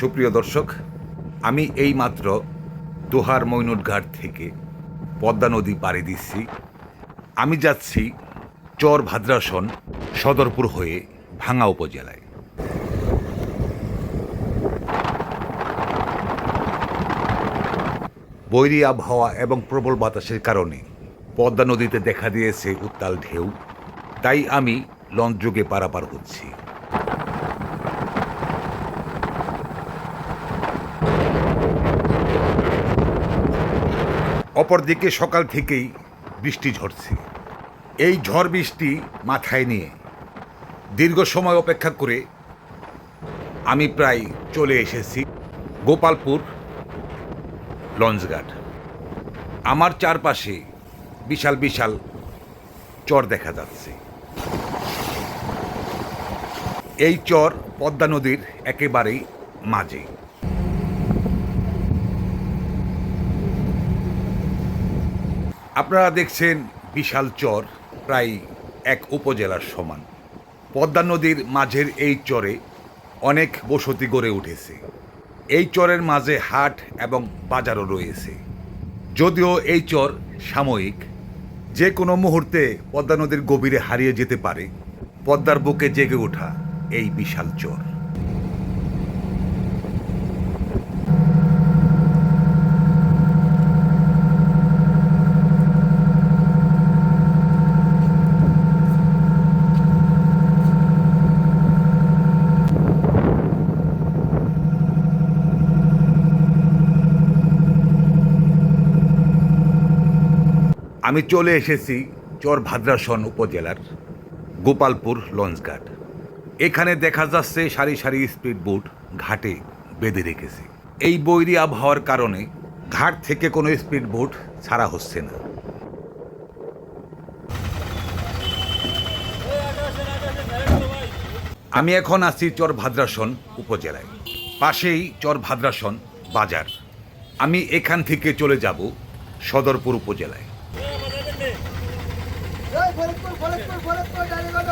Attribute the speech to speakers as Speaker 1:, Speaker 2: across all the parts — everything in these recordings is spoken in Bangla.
Speaker 1: সুপ্রিয় দর্শক, আমি এই মাত্র দোহার মৈনুট ঘাট থেকে পদ্মা নদী পাড়ি দিচ্ছি। আমি যাচ্ছি চর ভাদ্রাসন সদরপুর হয়ে ভাঙা উপজেলায়। বৈরী আবহাওয়া এবং প্রবল বাতাসের কারণে পদ্মা নদীতে দেখা দিয়েছে উত্তাল ঢেউ। তাই আমি লঞ্চ যুগে পারাপার হচ্ছি। অপরদিকে সকাল থেকেই বৃষ্টি ঝরছে। এই ঝড় বৃষ্টি মাথায় নিয়ে দীর্ঘ সময় অপেক্ষা করে আমি প্রায় চলে এসেছি গোপালপুর লঞ্চঘাট। আমার চারপাশে বিশাল বিশাল চর দেখা যাচ্ছে। এই চর পদ্মা নদীর একেবারেই মাঝে। আপনারা দেখছেন বিশাল চর, প্রায় এক উপজেলার সমান। পদ্মা নদীর মাঝের এই চরে অনেক বসতি গড়ে উঠেছে। এই চরের মাঝে হাট এবং বাজারও রয়েছে। যদিও এই চর সাময়িক, যে কোনো মুহূর্তে পদ্মা নদীর গভীরে হারিয়ে যেতে পারে, পদ্মার বুকে জেগে ওঠা এই বিশাল চর। আমি চলে এসেছি চর ভাদ্রাসন উপজেলার গোপালপুর লঞ্চঘাট। এখানে দেখা যাচ্ছে সারি সারি স্পিড বোট ঘাটে বেঁধে রেখেছে। এই বৈরি আবহাওয়ার কারণে ঘাট থেকে কোনো স্পিড বোট ছাড়া হচ্ছে না। আমি এখন আছি চর ভাদ্রাসন উপজেলায়। পাশেই চর ভাদ্রাসন বাজার। আমি এখান থেকে চলে যাব সদরপুর উপজেলায়
Speaker 2: এই ফরিদপুর ফরিদপুর ফরিদপুর ডালিগঞ্জ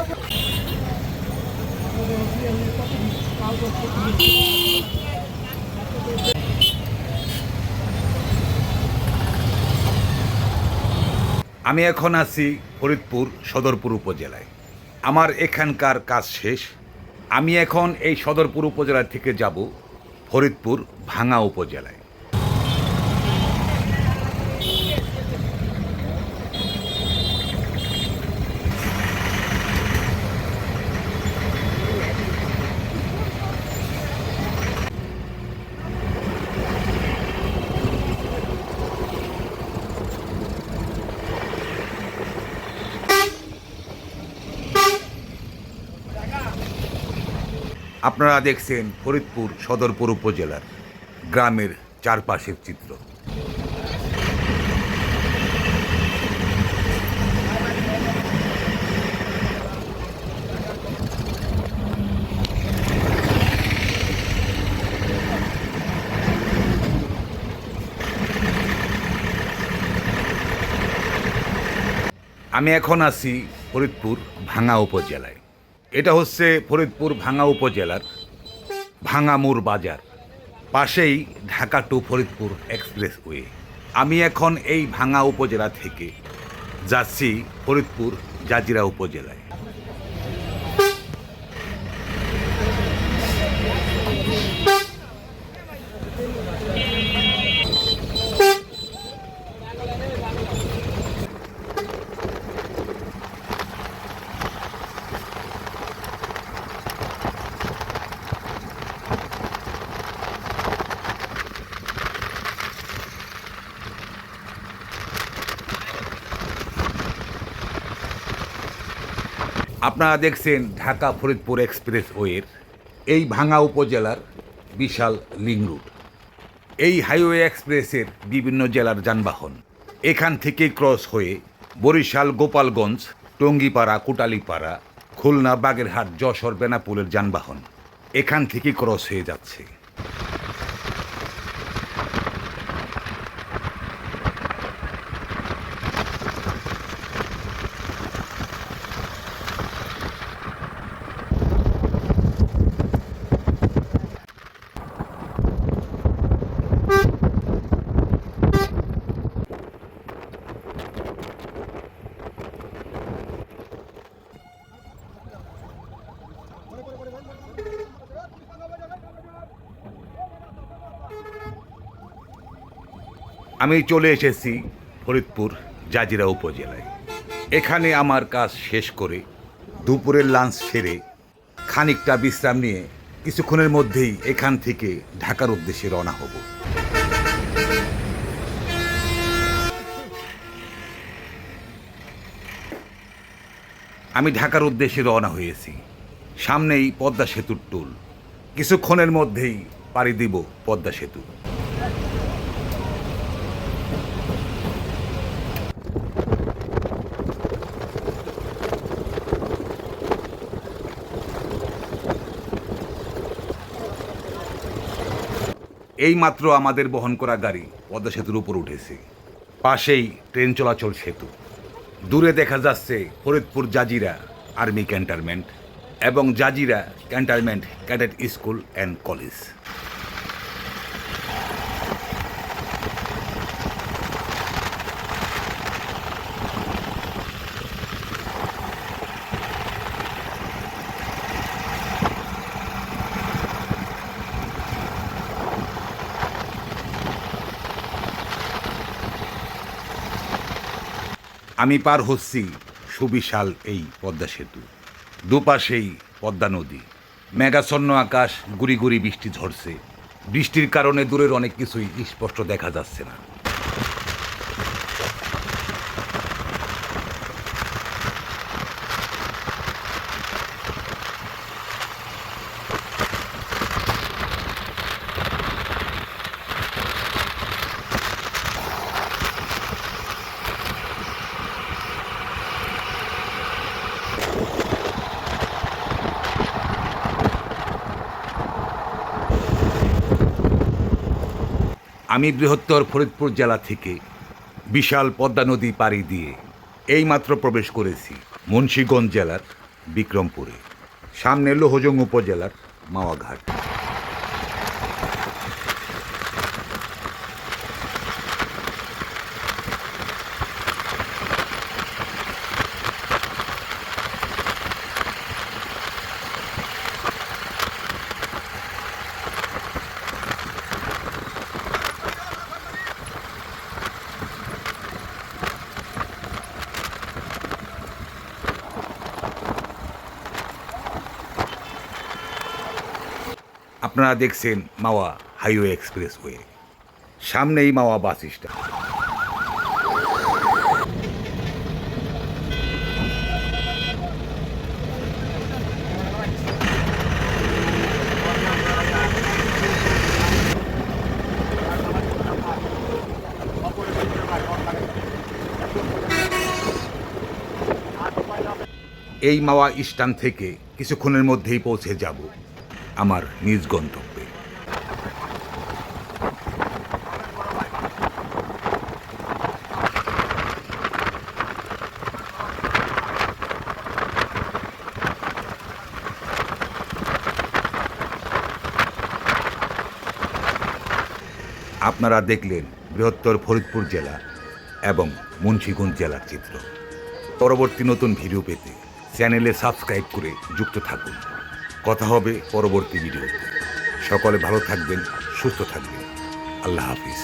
Speaker 1: আমি এখন আছি ফরিদপুর সদরপুর উপজেলায়। আমার এখানকার কাজ শেষ। আমি এখন এই সদরপুর উপজেলা থেকে যাব ফরিদপুর ভাঙা উপজেলায়। আপনারা দেখছেন ফরিদপুর সদরপুর উপজেলার গ্রামের চারপাশের চিত্র। আমি এখন আছি ফরিদপুর ভাঙা উপজেলায়। এটা হচ্ছে ফরিদপুর ভাঙা উপজেলার ভাঙামুর বাজার, পাশেই ঢাকা টু ফরিদপুর এক্সপ্রেসওয়ে। আমি এখন এই ভাঙা উপজেলা থেকে যাচ্ছি ফরিদপুর জাজিরা উপজেলায়। আপনারা দেখছেন ঢাকা ফরিদপুর এক্সপ্রেস ওয়ের এই ভাঙা উপজেলার বিশাল লিং রুট। এই হাইওয়ে এক্সপ্রেসের বিভিন্ন জেলার যানবাহন এখান থেকে ক্রস হয়ে বরিশাল, গোপালগঞ্জ, টঙ্গিপাড়া, কোটালীপাড়া, খুলনা, বাগেরহাট, যশোর, বেনাপুলের যানবাহন এখান থেকে ক্রস হয়ে যাচ্ছে। আমি চলে এসেছি ফরিদপুর জাজিরা উপজেলায়। এখানে আমার কাজ শেষ করে দুপুরের লাঞ্চ সেরে খানিকটা বিশ্রাম নিয়ে কিছুক্ষণের মধ্যেই এখান থেকে ঢাকার উদ্দেশ্যে রওনা হব। আমি ঢাকার উদ্দেশ্যে রওনা হয়েছি। সামনেই পদ্মা সেতুর টুল। কিছুক্ষণের মধ্যেই পাড়ি দিব পদ্মা সেতু। এই মাত্র আমাদের বহন করা গাড়ি পদ্মা সেতুর উপর উঠেছে। পাশেই ট্রেন চলাচল সেতু। দূরে দেখা যাচ্ছে ফরিদপুর জাজিরা আর্মি ক্যান্টারমেন্ট এবং Jajira cantonment cadet school and college. আমি পার হচ্ছি সুবিশাল এই পদ্মা সেতু। দুপাশেই পদ্মা নদী। মেঘাচ্ছন্ন আকাশ, গুড়ি গুড়ি বৃষ্টি ঝরছে। বৃষ্টির কারণে দূরের অনেক কিছুই স্পষ্ট দেখা যাচ্ছে না। আমি বৃহত্তর ফরিদপুর জেলা থেকে বিশাল পদ্মা নদী পাড়ি দিয়ে এইমাত্র প্রবেশ করেছি মুন্সীগঞ্জ জেলার বিক্রমপুরে, সামনে লোহজং উপজেলার মাওয়াঘাট। আপনারা দেখছেন মাওয়া হাইওয়ে এক্সপ্রেসওয়ে সামনেই মাওয়া বাস স্ট্যান্ড। এই মাওয়া স্টান থেকে কিছুক্ষণের মধ্যেই পৌঁছে যাব। আমার নিজ গন্তব্যে। আপনারা দেখলেন বৃহত্তর ফরিদপুর জেলা এবং মুন্সিগঞ্জ জেলার চিত্র। পরবর্তী নতুন ভিডিও পেতে চ্যানেলে সাবস্ক্রাইব করে যুক্ত থাকুন। কথা হবে পরবর্তী ভিডিওতে। সকলে ভালো থাকবেন সুস্থ থাকবেন। আল্লাহ হাফিজ।